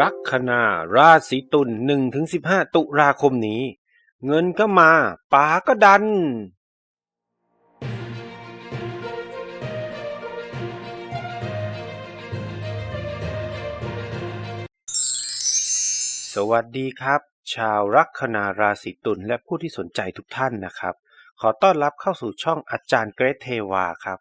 ลัคนาราศีตุล1ถึง15ตุลาคมนี้ เงินก็มาป๋าก็ดัน สวัสดีครับ ชาวลัคนาราศีตุลและผู้ที่สนใจทุกท่านนะครับ ขอต้อนรับเข้าสู่ช่องอาจารย์เกรทเทวาครับ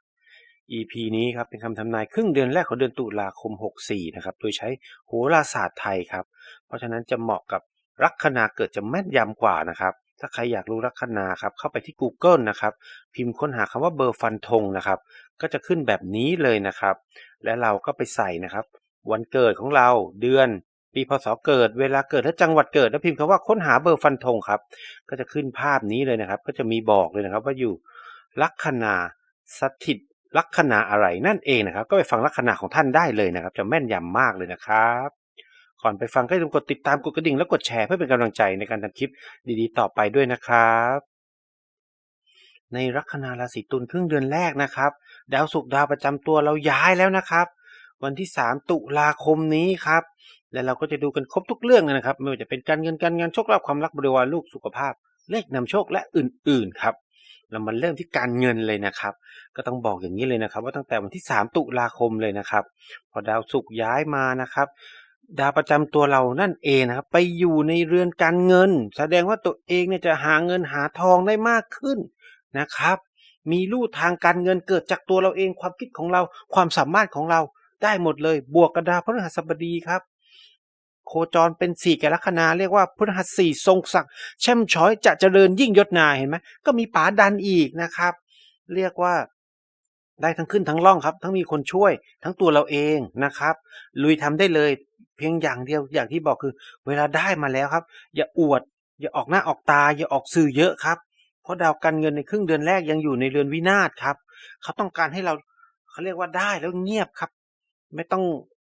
EP นี้ครับเป็นคำทำนายครึ่งเดือนแรกของเดือนตุลาคม 64 นะครับ โดยใช้โหราศาสตร์ไทยครับ เพราะฉะนั้นจะเหมาะกับลัคนาเกิดจะแม่นยำกว่านะครับ ถ้าใครอยากรู้ลัคนาครับเข้าไปที่ Google นะครับ พิมพ์ค้นหาคำว่าเบอร์ฟันธงนะครับ ก็จะขึ้นแบบนี้เลยนะครับ และเราก็ไปใส่นะครับ วันเกิดของเราเดือน ปีพศเกิดเวลาเกิดและจังหวัดเกิดแล้วพิมพ์คำว่าค้นหาเบอร์ฟันธงครับ ก็จะขึ้นภาพนี้เลยนะครับ ก็จะมีบอกเลยนะครับ ว่าอยู่ลัคนาสถิต ลัคนาอะไรนั่นเองนะครับ ก็ไปฟังลัคนาของท่านได้เลยนะครับ จะแม่นยำมากเลยนะครับก่อนไปฟังก็อย่าลืมกดติดตามกดกระดิ่งและกดแชร์เพื่อเป็นกำลังใจในการทำคลิปดีๆ ต่อไปด้วยนะครับ ในลัคนาราศีตุลครึ่งเดือนแรกนะครับ ดาวศุกร์ดาวประจำตัวเราย้ายแล้วนะครับ วันที่ 3 ตุลาคมนี้ครับ และเราก็จะดูกันครบทุกเรื่องนะครับ ไม่ว่าจะเป็นการเงินการงานโชคลาภความรักบริวารลูกสุขภาพ เลขนำโชคและอื่นๆครับ เรามาเริ่มที่การเงินเลยนะครับ ก็ต้องบอกอย่างนี้เลยนะครับ ว่าตั้งแต่วันที่ 3 ตุลาคมเลยนะครับ พอดาวศุกร์ย้ายมานะครับ ดาวประจำตัวเรานั่นเองนะครับ ไปอยู่ในเรือนการเงิน แสดงว่าตัวเองเนี่ยจะหาเงินหาทองได้มากขึ้นนะครับ มีลู่ทางการเงินเกิดจากตัวเราเองความคิดของเราความสามารถของเราได้หมดเลย บวกกับดาวพฤหัสบดีครับ คจรเป็นสี่แก่ลัคนาเรียกว่าพฤหัสสี่ทรงศักดิ์แช่มช้อยจะเจริญยิ่งยศนาเห็นไหมก็มีป๋าดันอีกนะครับ เรียกว่าได้ทั้งขึ้นทั้งล่องครับ ทั้งมีคนช่วยทั้งตัวเราเองนะครับ ลุยทำได้เลยเพียงอย่างเดียวอย่างที่บอกคือ เวลาได้มาแล้วครับ อย่าอวด อย่าออกหน้าออกตา อย่าออกสื่อเยอะครับ เพราะดาวการเงินในครึ่งเดือนแรกยังอยู่ในเรือนวินาศครับ เขาต้องการให้เราเขาเรียกว่าได้แล้วเงียบครับ ไม่ต้อง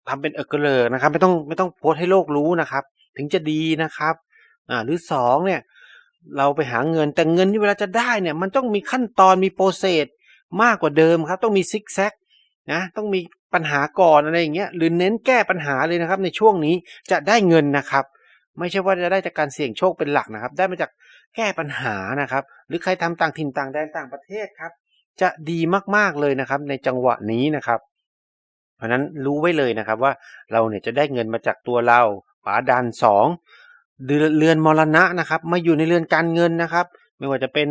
ทำเป็นเอกเลอนะครับ ไม่ต้องไม่ต้องโพสให้โลกรู้นะครับ ถึงจะดีนะครับอ่าหรือสองเนี่ยเราไปหาเงินแต่เงินที่เวลาจะได้เนี่ย มันต้องมีขั้นตอนมีโปรเซสมากกว่าเดิมครับ ต้องมีซิกแซกนะต้องมีปัญหาก่อนอะไรอย่างเงี้ยหรือเน้นแก้ปัญหาเลยนะครับ ในช่วงนี้จะได้เงินนะครับ ไม่ใช่ว่าจะได้จากการเสี่ยงโชคเป็นหลักนะครับ ได้มาจากแก้ปัญหานะครับ หรือใครทำต่างถิ่นต่างแดนต่างประเทศครับ จะดีมากๆเลยนะครับ ในจังหวะนี้นะครับ ราะนั้นรู้ไว้เลยนะครับว่าเราเนี่ยจะได้เงินมาจากตัวเราป๋าดันสองเดือนเรือนมรณะนะครับ มาอยู่ในเรือนการเงินนะครับ ไม่ว่าจะเป็น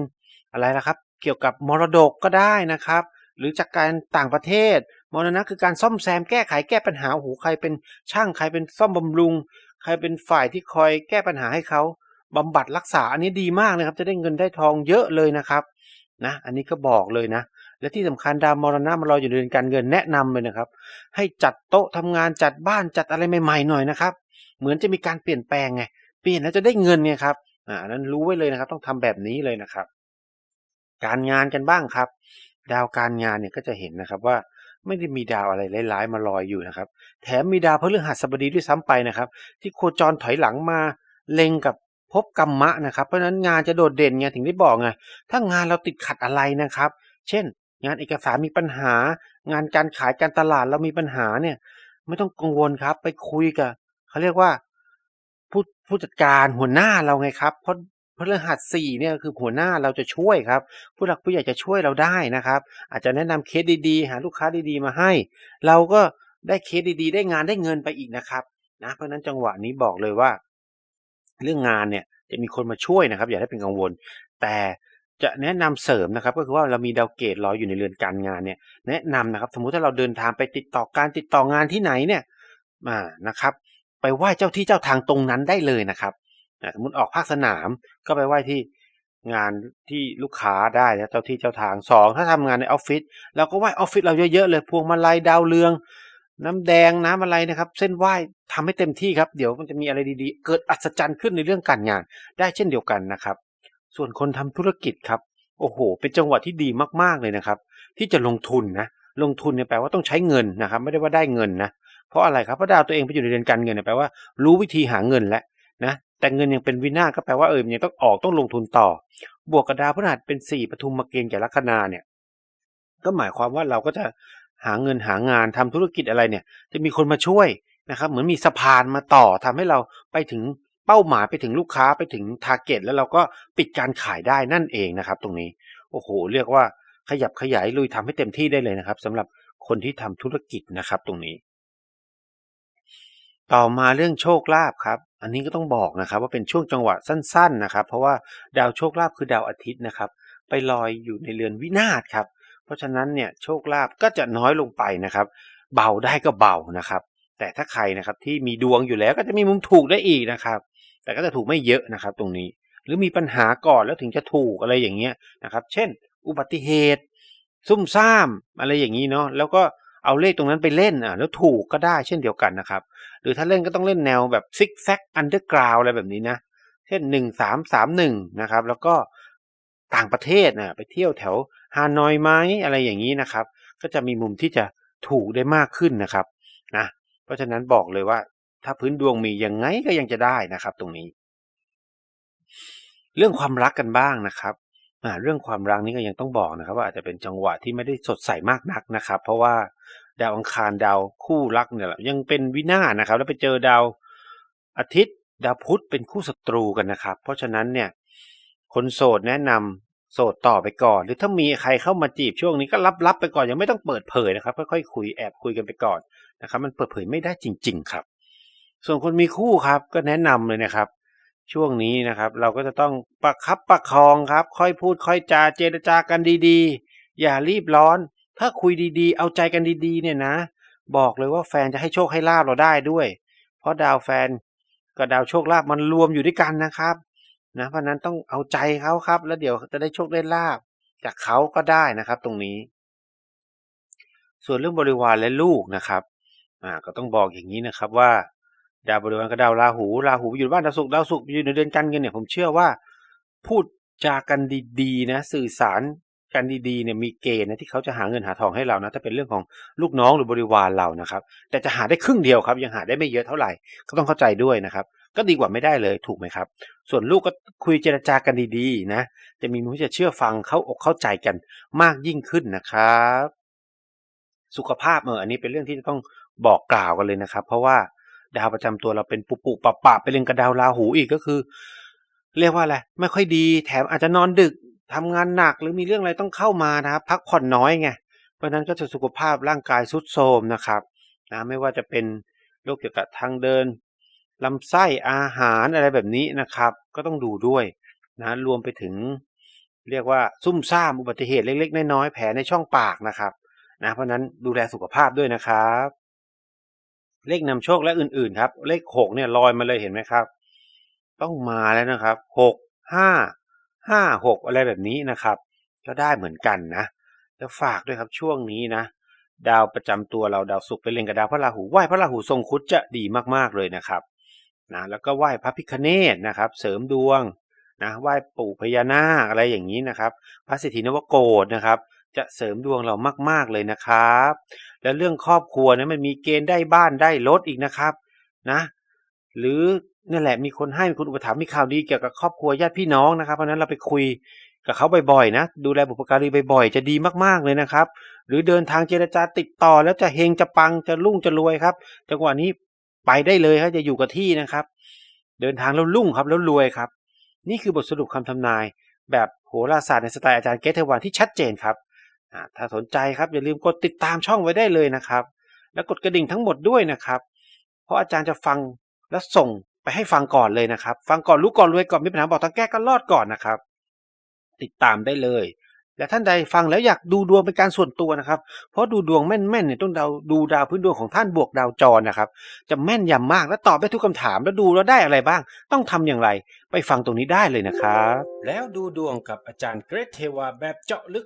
อะไรนะครับ เกี่ยวกับมรดกก็ได้นะครับ หรือจากการต่างประเทศ มรณะคือการซ่อมแซมแก้ไขแก้ปัญหาโอ้โหใครเป็นช่างใครเป็นซ่อมบำรุง ใครเป็นฝ่ายที่คอยแก้ปัญหาให้เขาบำบัดรักษาอันนี้ดีมากเลยครับ จะได้เงินได้ทองเยอะเลยนะครับนะอันนี้ก็บอกเลยนะ และที่สำคัญดาวมรณะมารออยู่เรือนการเงินแนะนำเลยนะครับ ให้จัดโต๊ะทำงานจัดบ้านจัดอะไรใหม่ๆหน่อยนะครับ เหมือนจะมีการเปลี่ยนแปลงไงเปลี่ยนแล้วจะได้เงินเนี่ยครับอ่านั้นรู้ไว้เลยนะครับ ต้องทำแบบนี้เลยนะครับ การงานกันบ้างครับ ดาวการงานเนี่ยก็จะเห็นนะครับว่าไม่ได้มีดาวอะไรร้ายๆมาลอยอยู่นะครับ แถมมีดาวพฤหัสบดีด้วยซ้ำไปนะครับ ที่โคจรถอยหลังมาเล็งกับภพกรรมะนะครับ เพราะฉะนั้นงานจะโดดเด่นไงถึงได้บอกไงถ้างานเราติดขัดอะไรนะครับ เช่น งานเอกสารมีปัญหา งานการขายการตลาดเรามีปัญหาเนี่ย ไม่ต้องกังวลครับ ไปคุยกับเขาเรียกว่าผู้ผู้จัดการหัวหน้าเราไงครับ เพราะพฤหัสสี่เนี่ยคือหัวหน้าเราจะช่วยครับ ผู้หลักผู้ใหญ่จะช่วยเราได้นะครับ อาจจะแนะนำเคสดีๆ หาลูกค้าดีๆ มาให้ เราก็ได้เคสดีๆ ได้งานได้เงินไปอีกนะครับนะเพราะนั้นจังหวะนี้บอกเลยว่า เรื่องงานเนี่ยจะมีคนมาช่วยนะครับ อย่าได้เป็นกังวล แต่ จะแนะนำเสริมนะครับ ก็คือว่าเรามีดาวเกตรออยู่ในเรือนการงานเนี่ยแนะนำนะครับ สมมุติถ้าเราเดินทางไปติดต่อการติดต่องานที่ไหนเนี่ยมานะครับ ไปไหว้เจ้าที่เจ้าทางตรงนั้นได้เลยนะครับสมมติออกภาคสนามก็ไปไหว้ที่งานที่ลูกค้าได้นะเจ้าที่เจ้าทางสองถ้าทำงานในออฟฟิศเราก็ไหว้ออฟฟิศเราเยอะๆเลยพวงมาลัยดาวเรือง น้ำแดงน้ำอะไรนะครับ เส้นไหว้ทำให้เต็มที่ครับ เดี๋ยวมันจะมีอะไรดีๆ เกิดอัศจรรย์ขึ้นในเรื่องการงาน ได้เช่นเดียวกันนะครับ ส่วนคนทำธุรกิจครับ โอ้โห เป็นจังหวะที่ดีมากๆเลยนะครับ ที่จะลงทุนนะ ลงทุนเนี่ยแปลว่าต้องใช้เงินนะครับ ไม่ได้ว่าได้เงินนะ เพราะอะไรครับ เพราะดาวตัวเองไปอยู่ในเรือนการเงินเนี่ยแปลว่ารู้วิธีหาเงินแล้วนะ แต่เงินยังเป็นวินาศก็แปลว่าเออยังต้องออกต้องลงทุนต่อ บวกกับดาวพฤหัสเป็นสี่ปทุมมาเกณฑ์แก่ลัคนาเนี่ย ก็หมายความว่าเราก็จะหาเงินหางานทำธุรกิจอะไรเนี่ย จะมีคนมาช่วยนะครับ เหมือนมีสะพานมาต่อทำให้เราไปถึง เป้าหมายไปถึงลูกค้าไปถึงทาร์เก็ตแล้วเราก็ปิดการขายได้นั่นเองนะครับ ตรงนี้โอ้โห เรียกว่าขยับขยายลุยทำให้เต็มที่ได้เลยนะครับสำหรับคนที่ทำธุรกิจนะครับ ตรงนี้ ต่อมาเรื่องโชคลาภครับ อันนี้ก็ต้องบอกนะครับ ว่าเป็นช่วงจังหวะสั้น ๆ นะครับ เพราะว่าดาวโชคลาภคือดาวอาทิตย์นะครับ ไปลอยอยู่ในเรือนวินาศครับ เพราะฉะนั้นเนี่ยโชคลาภก็จะน้อยลงไปนะครับ เบาได้ก็เบานะครับ แต่ถ้าใครนะครับที่มีดวงอยู่แล้วก็จะมีมุมถูกได้อีกนะครับ แต่ก็จะถูกไม่เยอะนะครับตรงนี้ หรือมีปัญหาก่อนแล้วถึงจะถูกอะไรอย่างเงี้ยนะครับ เช่น อุบัติเหตุ ซุ่มซ่ามอะไรอย่างนี้เนาะแล้วก็เอาเลขตรงนั้นไปเล่นอะแล้วถูกก็ได้เช่นเดียวกันนะครับ หรือถ้าเล่นก็ต้องเล่นแนวแบบซิกแซกอันเดอร์กราวอะไรแบบนี้นะ เช่นหนึ่งสามสามหนึ่งนะครับ แล้วก็ต่างประเทศนะไปเที่ยวแถวฮานอยไหมอะไรอย่างนี้นะครับ ก็จะมีมุมที่จะถูกได้มากขึ้นนะครับนะเพราะฉะนั้นบอกเลยว่า ถ้าพื้นดวงมียังไงก็ยังจะได้นะครับ ตรงนี้ เรื่องความรักกันบ้างนะครับเรื่องความรักนี่ก็ยังต้องบอกนะครับ ว่าอาจจะเป็นจังหวะที่ไม่ได้สดใสมากนักนะครับ เพราะว่าดาวอังคารดาวคู่รักเนี่ยยังเป็นวินาศนะครับ แล้วไปเจอดาวอาทิตย์ ดาวพุธเป็นคู่ศัตรูกันนะครับ เพราะฉะนั้นเนี่ย คนโสดแนะนำโสดต่อไปก่อน หรือถ้ามีใครเข้ามาจีบช่วงนี้ก็รับๆไปก่อนยังไม่ต้องเปิดเผยนะครับค่อยๆคุยแอบคุยกันไปก่อนนะครับ มันเปิดเผยไม่ได้จริง ๆ ครับ ส่วนคนมีคู่ครับก็แนะนำเลยนะครับ ช่วงนี้นะครับ เราก็จะต้องประคับประคองครับ ค่อยพูดค่อยจาเจรจากันดีๆ อย่ารีบร้อน ถ้าคุยดีๆ เอาใจกันดีๆ เนี่ยนะ บอกเลยว่าแฟนจะให้โชคให้ลาบเราได้ด้วย เพราะดาวแฟนกับดาวโชคลาบมันรวมอยู่ด้วยกันนะครับนะเพราะนั้นต้องเอาใจเขาครับ แล้วเดี๋ยวจะได้โชคได้ลาบจากเขาก็ได้นะครับ ตรงนี้ ส่วนเรื่องบริวารและลูกนะครับอ่าก็ต้องบอกอย่างนี้นะครับว่า ดาวบริวารกับดาวราหูราหูอยู่บ้านดาวศุกร์ดาวศุกร์อยู่ในเดือนกันเงินเนี่ยผมเชื่อว่า พูดจากันดีๆนะสื่อสารกันดีๆเนี่ยมีเกณฑ์นะที่เขาจะหาเงินหาทองให้เรานะถ้าเป็นเรื่องของลูกน้องหรือบริวารเรานะครับ แต่จะหาได้ครึ่งเดียวครับ ยังหาได้ไม่เยอะเท่าไหร่ก็ต้องเข้าใจด้วยนะครับ ก็ดีกว่าไม่ได้เลยถูกไหมครับ ส่วนลูกก็คุยเจรจากันดีๆ นะ จะมีมุมที่จะเชื่อฟังเข้าอกเข้าใจกันมากยิ่งขึ้นนะครับ สุขภาพเอออันนี้เป็นเรื่องที่ต้องบอกกล่าวกันเลยนะครับ เพราะว่า ดาวประจำตัวเราเป็นปุปุปะปะไปเรื่องกับดาวราหูอีกก็คือ เรียกว่าอะไรไม่ค่อยดี แถมอาจจะนอนดึกทำงานหนักหรือมีเรื่องอะไรต้องเข้ามานะครับ พักผ่อนน้อยไงเพราะนั้นก็จะสุขภาพร่างกายทรุดโทรมนะครับนะไม่ว่าจะเป็นโรคเกี่ยวกับทางเดินลำไส้อาหารอะไรแบบนี้นะครับ ก็ต้องดูด้วยนะรวมไปถึง เรียกว่าซุ่มซ่ามอุบัติเหตุเล็กๆน้อยๆแผลในช่องปากนะครับนะเพราะนั้นดูแลสุขภาพด้วยนะครับ เลขนำโชคและอื่นๆครับ เลขหกเนี่ยลอยมาเลยเห็นไหมครับ ต้องมาแล้วนะครับหกห้าห้าหกอะไรแบบนี้นะครับ ก็ได้เหมือนกันนะแล้วฝากด้วยครับช่วงนี้นะ ดาวประจำตัวเราดาวศุกร์ไปเล่นกับดาวพระราหูไหว้พระราหูทรงครุฑจะดีมากๆเลยนะครับนะแล้วก็ไหว้พระพิคเนตนะครับ เสริมดวงนะไหว้ปู่พญานาคอะไรอย่างนี้นะครับ พระสิทธินวโกฏนะครับ จะเสริมดวงเรามาก ๆเลยนะครับ แล้วเรื่องครอบครัวเนี่ยมันมีเกณฑ์ได้บ้านได้รถอีกนะครับนะ หรือนั่แหละมีคนให้มีคนอุปถัมภ์มีข่าวดีเกี่ยวกับครอบครัวญาติพี่น้องนะครับ เพราะนั้นเราไปคุยกับเขาบ่อยๆนะดูแลบุปการีบ่อยๆ จะดีมากๆเลยนะครับ หรือเดินทางเจรจาติดต่อ แล้วจะเฮงจะปังจะรุ่งจะรวยครับจังหวะนี้ไปได้เลยครับจะอยู่กับที่นะครับ เดินทางแล้วรุ่งครับแล้วรวยครับ นี่คือบทสรุปคำทำนาย แบบโหราศาสตร์ในสไตล์อาจารย์เกตเทวันที่ชัดเจนครับ ถ้าสนใจครับอย่าลืมกดติดตามช่องไว้ได้เลยนะครับ แล้วกดกระดิ่งทั้งหมดด้วยนะครับ เพราะอาจารย์จะฟังและส่งไปให้ฟังก่อนเลยนะครับ ฟังก่อนรู้ก่อนรวยก่อนมีปัญหาบอกทางแก้ก็รอดก่อนนะครับ ติดตามได้เลย และท่านใดฟังแล้วอยากดูดวงเป็นการส่วนตัวนะครับ เพราะดูดวงแม่นๆเนี่ยต้องดาวดูดาวพื้นดวงของท่านบวกดาวจรนะครับ จะแม่นยำมากและตอบได้ทุกคำถามแล้วดูแล้วได้อะไรบ้าง ต้องทำอย่างไร ไปฟังตรงนี้ได้เลยนะครับ แล้วดูดวงกับอาจารย์เกรทเทวาแบบเจาะลึก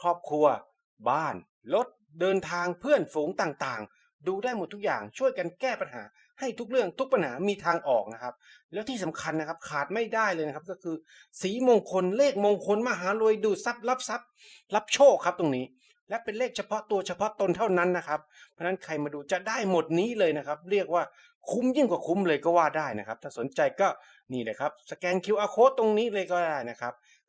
ครอบครัว บ้าน รถ เดินทางเพื่อนฝูงต่างๆ ดูได้หมดทุกอย่างช่วยกันแก้ปัญหา ให้ทุกเรื่องทุกปัญหามีทางออกนะครับ แล้วที่สำคัญนะครับขาดไม่ได้เลยนะครับก็คือ สีมงคลเลขมงคลมหารวยดูทรัพย์รับทรัพย์ รับโชคครับตรงนี้ และเป็นเลขเฉพาะตัวเฉพาะตนเท่านั้นนะครับ เพราะฉะนั้นใครมาดูจะได้หมดนี้เลยนะครับ เรียกว่าคุ้มยิ่งกว่าคุ้มเลยก็ว่าได้นะครับ ถ้าสนใจก็นี่เลยครับสแกน QR code ตรงนี้เลยก็ได้นะครับ